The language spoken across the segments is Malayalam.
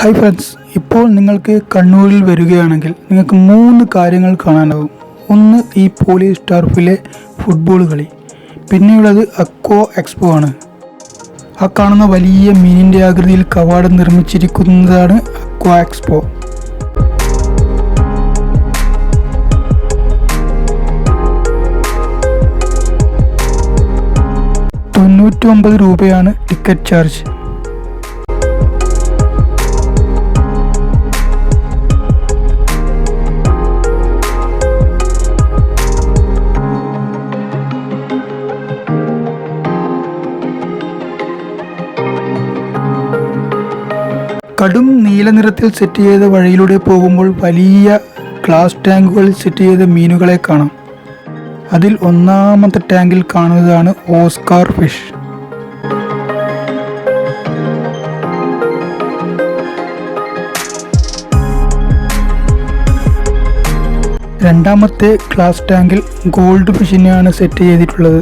ഹായ് ഫ്രണ്ട്സ് ഇപ്പോൾ നിങ്ങൾക്ക് കണ്ണൂരിൽ വരികയാണെങ്കിൽ നിങ്ങൾക്ക് മൂന്ന് കാര്യങ്ങൾ കാണാനാവും. ഒന്ന് ഈ പോലീസ് ടർഫിലെ ഫുട്ബോൾ കളി. പിന്നെയുള്ളത് അക്കോ എക്സ്പോ ആണ്. ആ കാണുന്ന വലിയ മീനിന്റെ ആകൃതിയിൽ കവാടം നിർമ്മിച്ചിരിക്കുന്നതാണ് അക്വോ എക്സ്പോ തൊണ്ണൂറ്റി ഒമ്പത് രൂപയാണ് ടിക്കറ്റ് ചാർജ് കടും നീല നിറത്തിൽ സെറ്റ് ചെയ്ത വഴിയിലൂടെ പോകുമ്പോൾ വലിയ ഗ്ലാസ് ടാങ്കുകളിൽ സെറ്റ് ചെയ്ത മീനുകളെ കാണാം. അതിൽ ഒന്നാമത്തെ ടാങ്കിൽ കാണുന്നതാണ് ഓസ്കാർ ഫിഷ്. രണ്ടാമത്തെ ഗ്ലാസ് ടാങ്കിൽ ഗോൾഡ് ഫിഷിനെയാണ് സെറ്റ് ചെയ്തിട്ടുള്ളത്.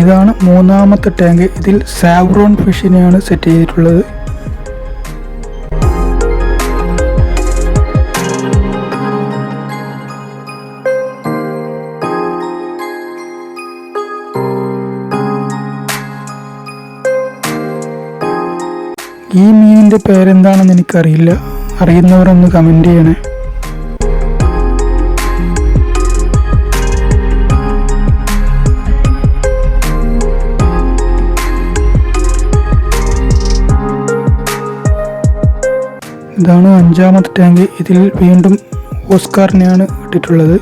ഇതാണ് മൂന്നാമത്തെ ടാങ്ക്. ഇതിൽ സാവ്രോൺ ഫിഷിനെയാണ് സെറ്റ് ചെയ്തിട്ടുള്ളത്. ഈ മീനിന്റെ പേരെന്താണെന്ന് എനിക്കറിയില്ല. അറിയുന്നവരൊന്ന് കമന്റ് ചെയ്യണേ. ഇതാണ് അഞ്ചാമത്തെ ടാങ്ക്. ഇതിൽ വീണ്ടും ഓസ്കാറിനെയാണ് ഇട്ടിട്ടുള്ളത്.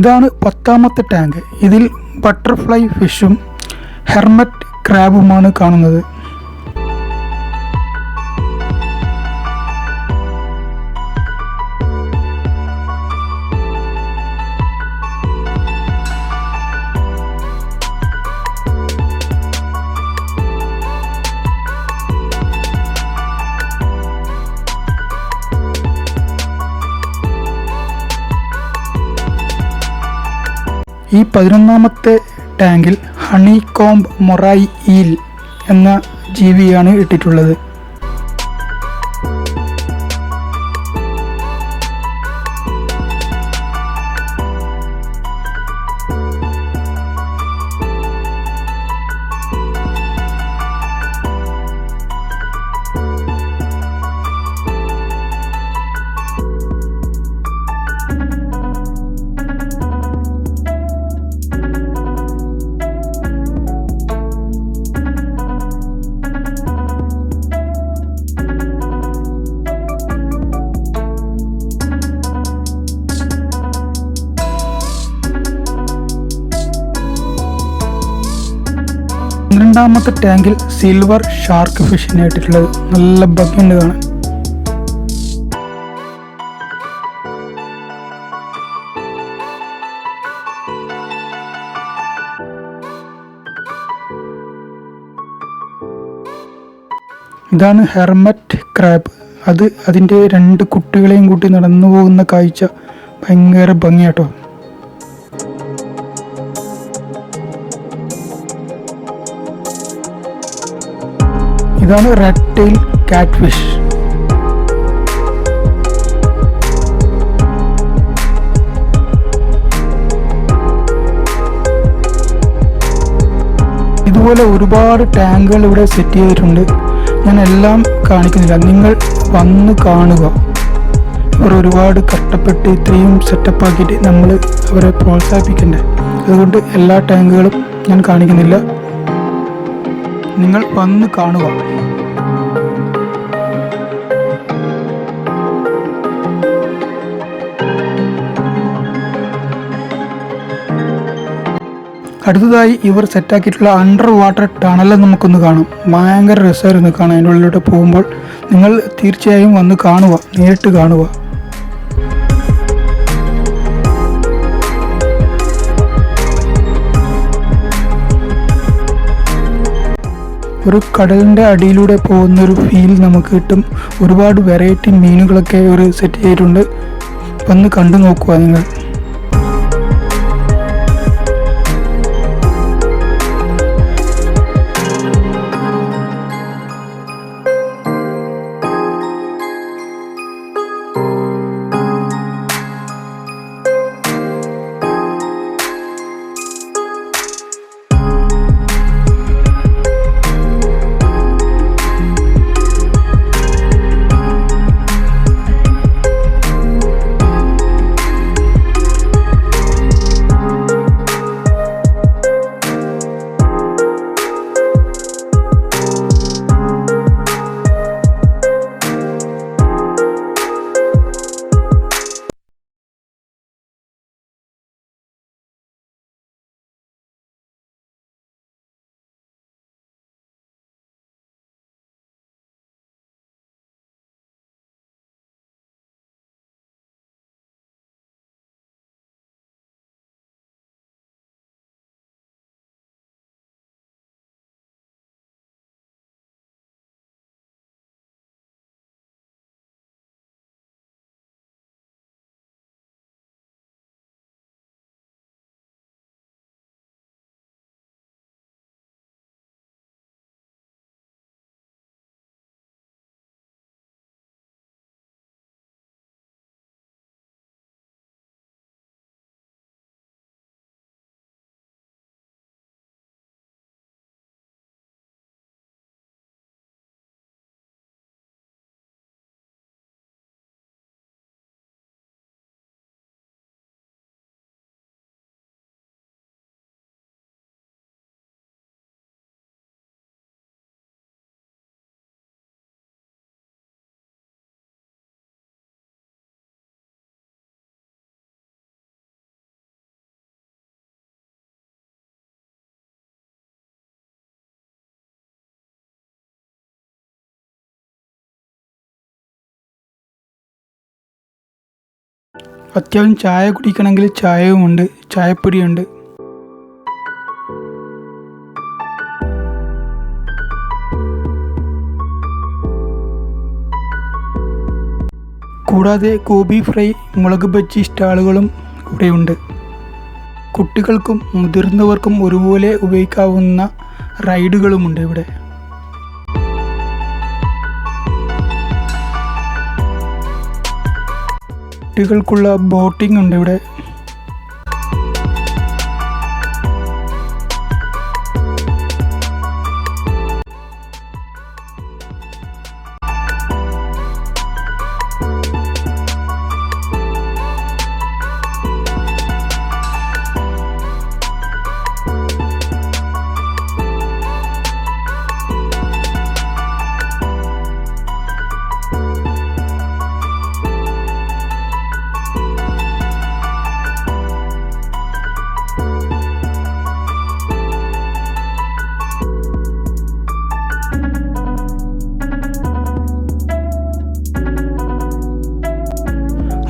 ഇതാണ് പത്താമത്തെ ടാങ്ക്. ഇതിൽ ബട്ടർഫ്ലൈ ഫിഷും ഹെർമറ്റ് ക്രാബുമാണ് കാണുന്നത്. ഈ പതിനൊന്നാമത്തെ ടാങ്കിൽ ഹണി കോംബ് മൊറായി ഈൽ എന്ന ജീവിയാണ് ഇട്ടിട്ടുള്ളത്. പന്ത്രണ്ടാമത്തെ ടാങ്കിൽ സിൽവർ ഷാർക്ക് ഫിഷിനെ ഇട്ടിട്ടുള്ളത് നല്ല ഭംഗിയുണ്ട് കാണാൻ. ഇതാണ് ഹെർമറ്റ് ക്രാബ്. അത് അതിന്റെ രണ്ട് കുട്ടികളെയും കൂട്ടി നടന്നു പോകുന്ന കാഴ്ച ഭയങ്കര ഭംഗിയാട്ടോ. ഇതാണ് റെഡ് ടെയിൽ കാറ്റ് ഫിഷ് ഇതുപോലെ ഒരുപാട് ടാങ്കുകൾ ഇവിടെ സെറ്റ് ചെയ്തിട്ടുണ്ട്. ഞാൻ എല്ലാം കാണിക്കുന്നില്ല. നിങ്ങൾ വന്ന് കാണുക. അവർ ഒരുപാട് കഷ്ടപ്പെട്ട് ഇത്രയും സെറ്റപ്പ് ആക്കിയിട്ട് നമ്മൾ അവരെ പ്രോത്സാഹിപ്പിക്കണ്ടേ? അതുകൊണ്ട് എല്ലാ ടാങ്കുകളും ഞാൻ കാണിക്കുന്നില്ല. നിങ്ങൾ വന്ന് കാണുക. അടുത്തതായി ഇവർ സെറ്റാക്കിയിട്ടുള്ള അണ്ടർ വാട്ടർ ടണൽ നമുക്കൊന്ന് കാണാം. ഭയങ്കര രസമായിരുന്നു കാണാൻ. അതിന്റെ ഉള്ളിലോട്ട് പോകുമ്പോൾ നിങ്ങൾ തീർച്ചയായും വന്ന് കാണുക നേരിട്ട് കാണുക. ഒരു കടലിന്റെ അടിയിലൂടെ പോകുന്ന ഒരു ഫീൽ നമുക്ക് കിട്ടും. ഒരുപാട് വെറൈറ്റി മീനുകളൊക്കെ ഒരു സെറ്റ് ചെയ്തിട്ടുണ്ട്. വന്ന് കണ്ടു നോക്കുക നിങ്ങൾ. അത്യാവശ്യം ചായ കുടിക്കണമെങ്കിൽ ചായയുമുണ്ട് ചായപ്പൊടിയുണ്ട്. കൂടാതെ ഗോബി ഫ്രൈ മുളക് ബജ്ജി സ്റ്റാളുകളും ഇവിടെയുണ്ട്. കുട്ടികൾക്കും മുതിർന്നവർക്കും ഒരുപോലെ ഉപയോഗിക്കാവുന്ന റൈഡുകളുമുണ്ട് ഇവിടെ. കുട്ടികൾക്കുള്ള ബോട്ടിംഗ് ഉണ്ട് ഇവിടെ.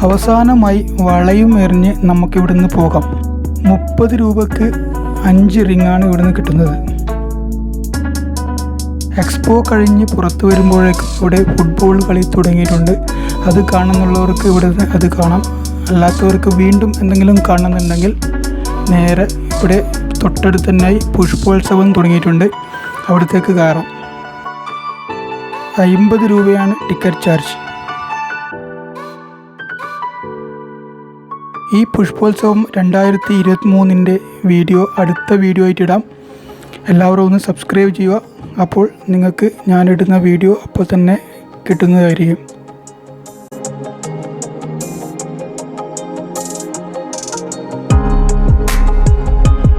അവസാനമായി വളയും എറിഞ്ഞ് നമുക്കിവിടുന്ന് പോകാം. മുപ്പത് രൂപക്ക് അഞ്ച് റിങ്ങാണ് ഇവിടുന്ന് കിട്ടുന്നത്. എക്സ്പോ കഴിഞ്ഞ് പുറത്തു വരുമ്പോഴേക്കും ഇവിടെ ഫുട്ബോൾ കളി തുടങ്ങിയിട്ടുണ്ട്. അത് കാണുന്നുള്ളവർക്ക് ഇവിടെ അത് കാണാം. അല്ലാത്തവർക്ക് വീണ്ടും എന്തെങ്കിലും കാണുന്നുണ്ടെങ്കിൽ നേരെ ഇവിടെ തൊട്ടടുത്ത് തന്നെയായി പുഷ്പോത്സവം തുടങ്ങിയിട്ടുണ്ട്. അവിടത്തേക്ക് കയറാം. അമ്പത് രൂപയാണ് ടിക്കറ്റ് ചാർജ്. ഈ പുഷ്പോത്സവം രണ്ടായിരത്തി ഇരുപത്തി മൂന്നിന്റെ വീഡിയോ അടുത്ത വീഡിയോ ആയിട്ട് ഇടാം. എല്ലാവരും ഒന്ന് സബ്സ്ക്രൈബ് ചെയ്യുക. അപ്പോൾ നിങ്ങൾക്ക് ഞാനിടുന്ന വീഡിയോ അപ്പോൾ തന്നെ കിട്ടുന്നതായിരിക്കും.